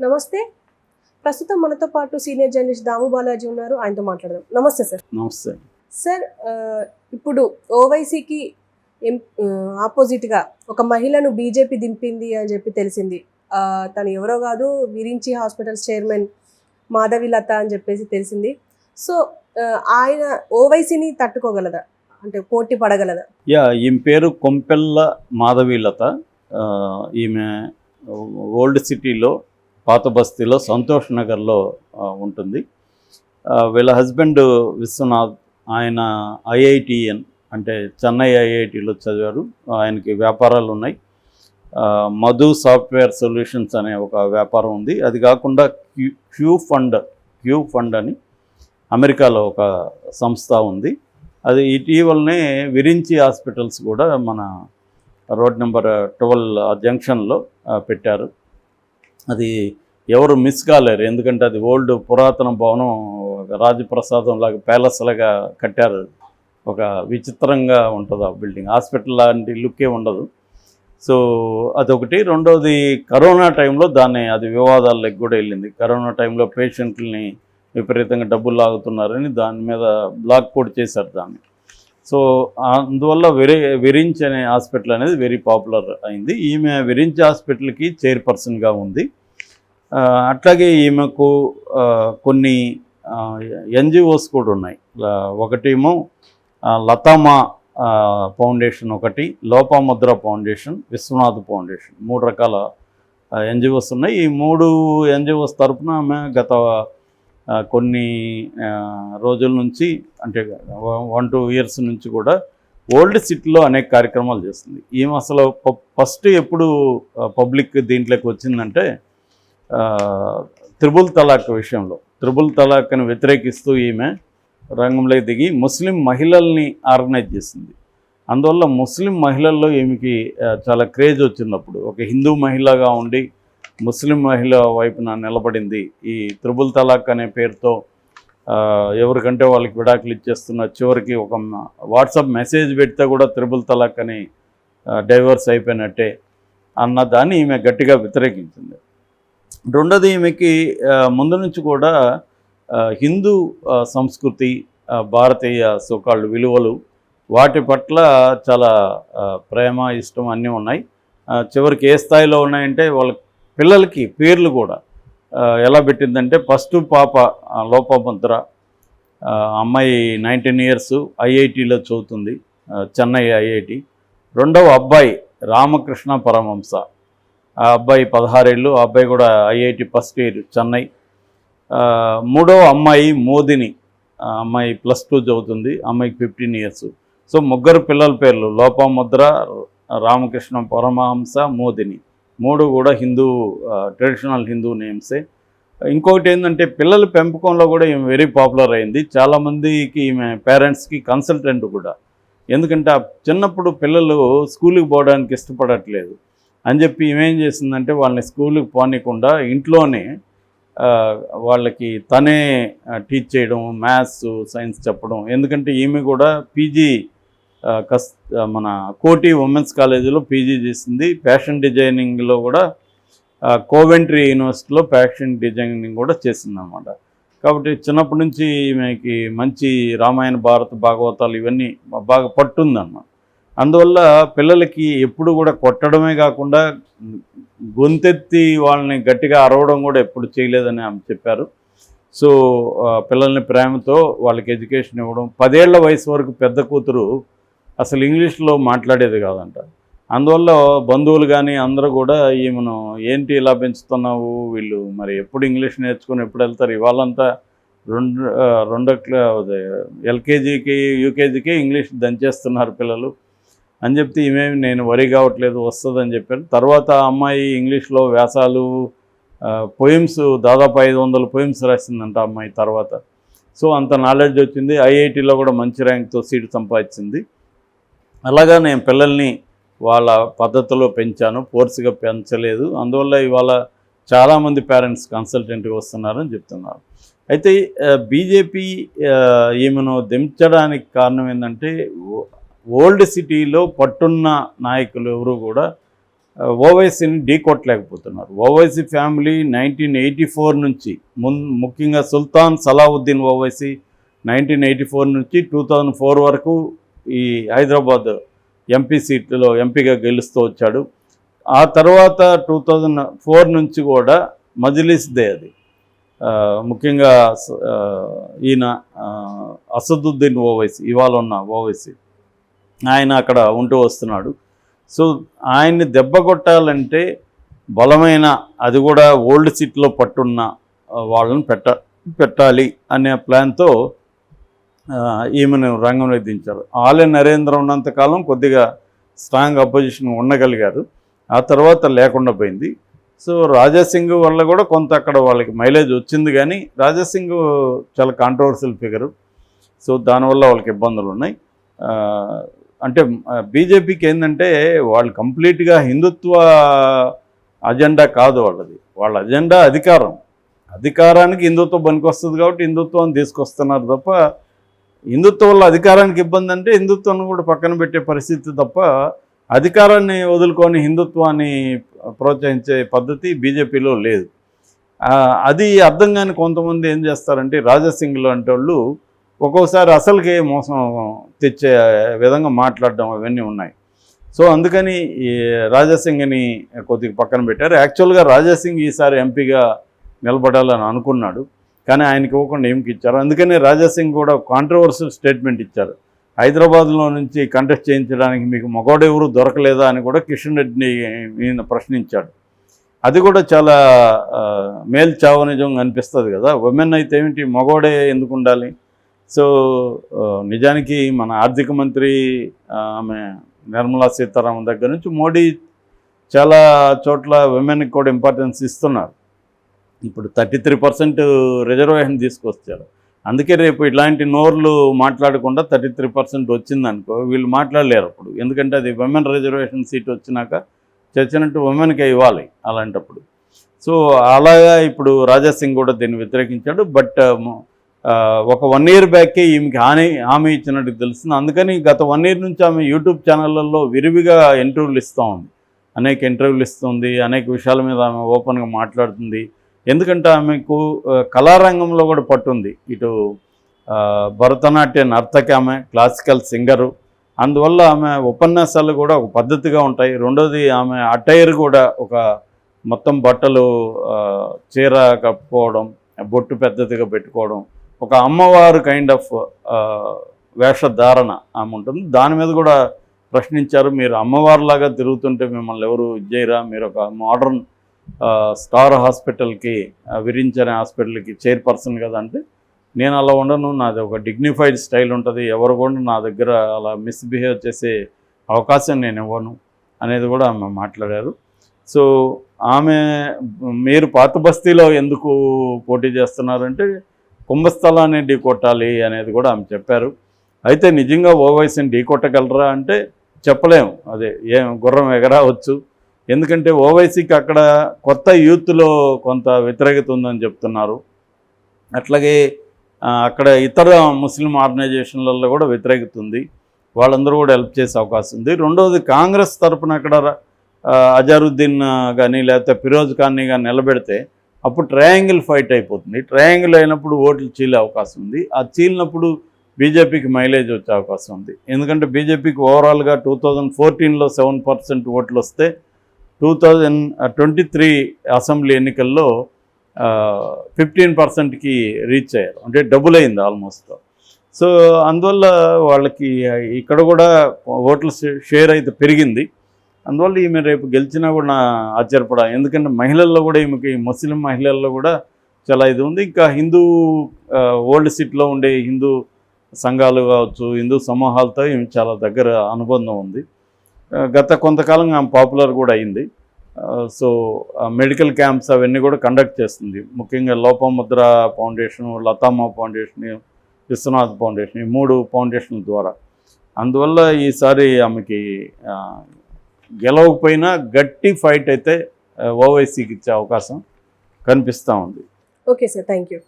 నమస్తే. ప్రస్తుతం మనతో పాటు సీనియర్ జర్నలిస్ట్ దాము బాలాజీ ఉన్నారు. ఆయనతో మాట్లాడదాం. నమస్తే సార్. నమస్తే. సార్ ఇప్పుడు ఓవైసీకి ఎం ఆపోజిట్గా ఒక మహిళను బీజేపీ దింపింది అని చెప్పి తెలిసింది. తను ఎవరో కాదు విరించి హాస్పిటల్స్ చైర్మన్ మాధవి లత అని చెప్పేసి తెలిసింది. సో ఆయన ఓవైసీని తట్టుకోగలదా? అంటే పోటీ పడగలదా? యా ఈమె పేరు కొంపెల్ల మాధవీలత ఈమె ఓల్డ్ సిటీలో పాత బస్తీలో సంతోష్ నగర్లో ఉంటుంది. వీళ్ళ హస్బెండ్ విశ్వనాథ్ ఆయన ఐఐటిఎన్ అంటే చెన్నై ఐఐటిలో చదివారు. ఆయనకి వ్యాపారాలు ఉన్నాయి. మధు సాఫ్ట్వేర్ సొల్యూషన్స్ అనే ఒక వ్యాపారం ఉంది. అది కాకుండా Q Q fund Q fund అని అమెరికాలో ఒక సంస్థ ఉంది. అది ఇటీవలనే విరించి హాస్పిటల్స్ కూడా మన రోడ్ నెంబర్ ట్వెల్వ్ జంక్షన్లో పెట్టారు. అది ఎవరు మిస్ కాలేరు. ఎందుకంటే అది ఓల్డ్ పురాతన భవనం రాజప్రసాదం లాగా ప్యాలెస్ లాగా కట్టారు. ఒక విచిత్రంగా ఉంటుంది ఆ బిల్డింగ్ హాస్పిటల్ లాంటి లుక్కే ఉండదు. సో అదొకటి. రెండవది కరోనా టైంలో దాన్ని అది వివాదాలకు కూడా వెళ్ళింది. కరోనా టైంలో పేషెంట్లని విపరీతంగా డబ్బులు లాగుతున్నారని దాని మీద బ్లాక్ కూడా చేశారు దాన్ని. సో అందువల్ల వెరి వెరించ్ అనే హాస్పిటల్ అనేది వెరీ పాపులర్ అయింది. ఈమె విరించ్ హాస్పిటల్కి చైర్పర్సన్గా ఉంది. అట్లాగే ఈమెకు కొన్ని ఎన్జిఓస్ కూడా ఉన్నాయి. ఒకటేమో లతామా ఫౌండేషన్ ఒకటి లోపాముద్ర ఫౌండేషన్ విశ్వనాథ్ ఫౌండేషన్. మూడు రకాల ఎన్జిఓస్ ఉన్నాయి. ఈ మూడు ఎన్జిఓస్ తరపున ఆమె గత కొన్ని రోజుల నుంచి అంటే వన్ టూ ఇయర్స్ నుంచి కూడా ఓల్డ్ సిటీలో అనేక కార్యక్రమాలు చేస్తుంది. ఈమె అసలు ఫస్ట్ ఎప్పుడు పబ్లిక్ దీంట్లోకి వచ్చిందంటే త్రిబుల్ తలాక్ విషయంలో. త్రిబుల్ తలాక్ని వ్యతిరేకిస్తూ ఈమె రంగంలోకి దిగి ముస్లిం మహిళల్ని ఆర్గనైజ్ చేసింది. అందువల్ల ముస్లిం మహిళల్లో ఈమెకి చాలా క్రేజ్ వచ్చినప్పుడు ఒక హిందూ మహిళగా ఉండి ముస్లిం మహిళ వైపున నిలబడింది. ఈ త్రిబుల్ తలాక్ అనే పేరుతో ఎవరికంటే వాళ్ళకి విడాకులు ఇచ్చేస్తున్న చివరికి ఒక వాట్సాప్ మెసేజ్ పెడితే కూడా త్రిబుల్ తలాక్ అని డైవర్స్ అయిపోయినట్టే అన్న దాన్ని ఈమె గట్టిగా వ్యతిరేకించింది. రెండోది ఈమెకి ముందు నుంచి కూడా హిందూ సంస్కృతి భారతీయ సోకాళ్ళు విలువలు వాటి పట్ల చాలా ప్రేమ ఇష్టం అన్నీ ఉన్నాయి. చివరికి ఏ స్థాయిలో ఉన్నాయంటే వాళ్ళ పిల్లలకి పేర్లు కూడా ఎలా పెట్టిందంటే ఫస్ట్ పాప లోపముద్ర అమ్మాయి నైన్టీన్ ఇయర్స్ ఐఐటిలో చదువుతుంది చెన్నై ఐఐటి. రెండవ అబ్బాయి రామకృష్ణ పరమహంస. ఆ అబ్బాయి పదహారేళ్ళు ఆ అబ్బాయి కూడా ఐఐటి ఫస్ట్ ఇయర్ చెన్నై. మూడవ అమ్మాయి మోదిని అమ్మాయి ప్లస్ టూ చదువుతుంది అమ్మాయికి ఫిఫ్టీన్ ఇయర్స్. సో ముగ్గురు పిల్లల పేర్లు లోపముద్ర రామకృష్ణ పరమహంస మోదిని. మూడు కూడా హిందూ ట్రెడిషనల్ హిందూ నేమ్సే ఇంకొకటి ఏంటంటే పిల్లల పెంపకంలో కూడా ఈమె వెరీ పాపులర్ అయింది. చాలామందికి ఈమె పేరెంట్స్కి కన్సల్టెంట్ కూడా. ఎందుకంటే ఆ చిన్నప్పుడు పిల్లలు స్కూల్కి పోవడానికి ఇష్టపడట్లేదు. అని చెప్పి ఈమెం చేసిందంటే వాళ్ళని స్కూల్కి పోనీయకుండా ఇంట్లోనే వాళ్ళకి తనే టీచ్ చేయడం మ్యాథ్స్ సైన్స్ చెప్పడం. ఎందుకంటే ఈమె కూడా పీజీ కస్ మన కోటి ఉమెన్స్ కాలేజీలో పీజీ చేసింది. ఫ్యాషన్ డిజైనింగ్లో కూడా కోవెంట్రీ యూనివర్సిటీలో ఫ్యాషన్ డిజైనింగ్ కూడా చేసింది అనమాట కాబట్టి చిన్నప్పటి నుంచి ఈమెకి మంచి రామాయణ భారత భాగవతాలు ఇవన్నీ బాగా పట్టుందన్నమాట. అందువల్ల పిల్లలకి ఎప్పుడు కూడా కొట్టడమే కాకుండా గొంతెత్తి వాళ్ళని గట్టిగా అరవడం కూడా ఎప్పుడు చేయలేదని ఆమె చెప్పారు. సో పిల్లల్ని ప్రేమతో వాళ్ళకి ఎడ్యుకేషన్ ఇవ్వడం. పదేళ్ళ వయసు వరకు పెద్ద కూతురు అసలు ఇంగ్లీష్లో మాట్లాడేది కాదంట. అందువల్ల బంధువులు కానీ అందరూ కూడా ఈమెను ఏంటి ఇలా పెంచుతున్నావు వీళ్ళు? మరి ఎప్పుడు ఇంగ్లీష్ నేర్చుకుని ఎప్పుడు వెళ్తారు? ఇవాళంతా రెండు రెండో క్లా అదే ఎల్కేజీకి యూకేజీకి ఇంగ్లీష్ దంచేస్తున్నారు పిల్లలు. అని చెప్తే ఈమెమి నేను వరి కావట్లేదు వస్తుందని చెప్పారు. తర్వాత ఆ అమ్మాయి ఇంగ్లీష్లో వ్యాసాలు పొయిమ్స్ దాదాపు ఐదు వందల పొయిమ్స్ రాసిందంట అమ్మాయి తర్వాత. సో అంత నాలెడ్జ్ వచ్చింది. ఐఐటిలో కూడా మంచి ర్యాంక్తో సీటు సంపాదించింది. అలాగా నేను పిల్లల్ని వాళ్ళ పద్ధతిలో పెంచాను. ఫోర్స్గా పెంచలేదు. అందువల్ల ఇవాళ చాలామంది పేరెంట్స్ కన్సల్టెంట్గా వస్తున్నారని చెప్తున్నారు. అయితే బీజేపీ ఈమెను దించడానికి కారణం ఏంటంటే ఓల్డ్ సిటీలో పట్టున్న నాయకులు ఎవరు కూడా ఓవైసీని ఢీకొట్టలేకపోతున్నారు. Owaisi family nineteen eighty four నుంచి మున్ ముఖ్యంగా Sultan Salahuddin Owaisi nineteen eighty four నుంచి టూ థౌజండ్ ఫోర్ వరకు ఈ హైదరాబాద్ ఎంపీ సీట్లో ఎంపీగా గెలుస్తూ వచ్చాడు. ఆ తర్వాత టూ థౌజండ్ ఫోర్ నుంచి కూడా మజిలీస్దే అది. ముఖ్యంగా ఈయన అసదుద్దీన్ ఓవైసీ ఇవాళ ఉన్న ఓవైసీ. ఆయన అక్కడ ఉంటూ వస్తున్నాడు. సో ఆయన్ని దెబ్బ కొట్టాలంటే బలమైన అది కూడా ఓల్డ్ సిటీలో పట్టున్న వాళ్ళని పెట్ట పెట్టాలి అనే ప్లాన్తో ఈమెను రంగంలోకి దించారు. ఆలయ నరేంద్ర ఉన్నంతకాలం కొద్దిగా స్ట్రాంగ్ అపోజిషన్ ఉండగలిగారు. ఆ తర్వాత లేకుండా పోయింది. సో రాజాసింగ్ వల్ల కూడా కొంత అక్కడ వాళ్ళకి మైలేజ్ వచ్చింది కానీ రాజాసింగ్ చాలా కాంట్రవర్షియల్ ఫిగరు సో దానివల్ల వాళ్ళకి ఇబ్బందులు ఉన్నాయి. అంటే బీజేపీకి ఏంటంటే వాళ్ళు కంప్లీట్గా హిందుత్వ అజెండా కాదు వాళ్ళది. వాళ్ళ అజెండా అధికారం. అధికారానికి హిందుత్వం పనికొస్తుంది కాబట్టి హిందుత్వాన్ని తీసుకొస్తున్నారు తప్ప హిందుత్వం వల్ల అధికారానికి ఇబ్బంది అంటే హిందుత్వాన్ని కూడా పక్కన పెట్టే పరిస్థితి తప్ప అధికారాన్ని వదులుకొని హిందుత్వాన్ని ప్రోత్సహించే పద్ధతి బీజేపీలో లేదు. అది అర్థం కాని కొంతమంది ఏం చేస్తారంటే రాజాసింగ్లు లాంటి వాళ్ళు ఒక్కోసారి అసలుకే మోసం తెచ్చే విధంగా మాట్లాడడం అవన్నీ ఉన్నాయి. సో అందుకని ఈ రాజాసింగ్ని కొద్దిగా పక్కన పెట్టారు. యాక్చువల్గా రాజాసింగ్ ఈసారి ఎంపీగా నిలబడాలని అనుకున్నాడు. కానీ ఆయనకి ఇవ్వకుండా ఏమికి ఇచ్చారు? అందుకని రాజాసింగ్ కూడా కాంట్రవర్షియల్ స్టేట్మెంట్ ఇచ్చారు. హైదరాబాద్లో నుంచి కంటెస్ట్ చేయించడానికి మీకు మగోడెవరు దొరకలేదా అని కూడా కిషన్ రెడ్డిని ఈయన ప్రశ్నించాడు. అది కూడా చాలా మేల్ చావనిజం అనిపిస్తుంది కదా? ఉమెన్ అయితే ఏమిటి? మగోడే ఎందుకు ఉండాలి? సో నిజానికి మన ఆర్థిక మంత్రి ఆమె నిర్మలా సీతారామన్ దగ్గర నుంచి మోడీ చాలా చోట్ల ఉమెన్కి కూడా ఇంపార్టెన్స్ ఇస్తున్నారు. ఇప్పుడు థర్టీ త్రీ పర్సెంట్ రిజర్వేషన్ తీసుకొచ్చారు. అందుకే రేపు ఇలాంటి నోర్లు మాట్లాడకుండా థర్టీ త్రీ పర్సెంట్ వచ్చిందనుకో వీళ్ళు మాట్లాడలేరు అప్పుడు. ఎందుకంటే అది ఉమెన్ రిజర్వేషన్ సీట్ వచ్చినాక చచ్చినట్టు ఉమెన్కే ఇవ్వాలి అలాంటప్పుడు. సో అలాగా ఇప్పుడు రాజాసింగ్ కూడా దీన్ని వ్యతిరేకించాడు. బట్ ఒక వన్ ఇయర్ బ్యాకే ఈమెకి హామీ హామీ ఇచ్చినట్టు తెలుస్తుంది. అందుకని గత వన్ ఇయర్ నుంచి ఆమె యూట్యూబ్ ఛానళ్ళల్లో విరివిగా ఇంటర్వ్యూలు ఇస్తూ ఉంది. అనేక ఇంటర్వ్యూలు ఇస్తుంది అనేక విషయాల మీద ఆమె ఓపెన్గా మాట్లాడుతుంది. ఎందుకంటే ఆమెకు కళారంగంలో కూడా పట్టుంది. ఇటు భరతనాట్య నర్తకి ఆమె క్లాసికల్ సింగరు. అందువల్ల ఆమె ఉపన్యాసాలు కూడా ఒక పద్ధతిగా ఉంటాయి. రెండోది ఆమె అటైర్ కూడా ఒక మొత్తం బట్టలు చీర కప్పుకోవడం బొట్టు పెద్దదిగా పెట్టుకోవడం ఒక అమ్మవారు కైండ్ ఆఫ్ వేషధారణ ఆమె ఉంటుంది. దాని మీద కూడా ప్రశ్నించారు. మీరు అమ్మవారిలాగా తిరుగుతుంటే మిమ్మల్ని ఎవరు చేయరా? మీరు ఒక మోడర్న్ స్టార్ హాస్పిటల్కి విరించని హాస్పిటల్కి చైర్పర్సన్ కదా అంటే నేను అలా ఉండను. నాది ఒక డిగ్నిఫైడ్ స్టైల్ ఉంటుంది. ఎవరు కూడా నా దగ్గర అలా మిస్బిహేవ్ చేసే అవకాశం నేను ఇవ్వను అనేది కూడా ఆమె మాట్లాడారు. సో ఆమె మీరు పాత బస్తీలో ఎందుకు పోటీ చేస్తున్నారంటే కుంభస్థలాన్ని ఢీ కొట్టాలి అనేది కూడా ఆమె చెప్పారు. అయితే నిజంగా ఓవైసీని ఢీ కొట్టగలరా అంటే చెప్పలేము అదే ఏం గుర్రం ఎగరావచ్చు. ఎందుకంటే ఓవైసీకి అక్కడ కొత్త యూత్లో కొంత వ్యతిరేకత ఉందని చెప్తున్నారు. అట్లాగే అక్కడ ఇతర ముస్లిం ఆర్గనైజేషన్లలో కూడా వ్యతిరేకత ఉంది. వాళ్ళందరూ కూడా హెల్ప్ చేసే అవకాశం ఉంది. రెండవది కాంగ్రెస్ తరపున అక్కడ అజారుద్దీన్ కానీ లేకపోతే ఫిరోజ్ ఖాన్ని కానీ నిలబెడితే అప్పుడు ట్రయాంగిల్ ఫైట్ అయిపోతుంది. ట్రయాంగిల్ అయినప్పుడు ఓట్లు చీలే అవకాశం ఉంది. ఆ చీలినప్పుడు బీజేపీకి మైలేజ్ వచ్చే అవకాశం ఉంది. ఎందుకంటే బీజేపీకి ఓవరాల్గా టూ థౌజండ్ ఫోర్టీన్లో సెవెన్ పర్సెంట్ ఓట్లు వస్తే two thousand twenty three assembly ఎన్నికల్లో ఫిఫ్టీన్ పర్సెంట్కి రీచ్ అయ్యారు. అంటే డబుల్ అయింది ఆల్మోస్ట్ సో అందువల్ల వాళ్ళకి ఇక్కడ కూడా ఓట్ల షేర్ అయితే పెరిగింది. అందువల్ల ఈమె రేపు గెలిచినా కూడా నా ఆశ్చర్యపడ ఎందుకంటే మహిళల్లో కూడా ఈమెకి ముస్లిం మహిళల్లో కూడా చాలా ఇది ఉంది. ఇంకా హిందూ ఓల్డ్ సిటీలో ఉండే హిందూ సంఘాలు కావచ్చు హిందూ సమూహాలతో ఈమె చాలా దగ్గర అనుబంధం ఉంది. గత కొంతకాలంగా ఆమె పాపులర్ కూడా అయింది. సో మెడికల్ క్యాంప్స్ అవన్నీ కూడా కండక్ట్ చేస్తుంది. ముఖ్యంగా Lopamudra foundation Latama foundation Vishwanath foundation ఈ మూడు ఫౌండేషన్ల ద్వారా. అందువల్ల ఈసారి ఆమెకి గెలవకపోయినా గట్టి ఫైట్ అయితే ఓవైసీకి ఇచ్చే అవకాశం కనిపిస్తూ ఉంది. Okay sir thank you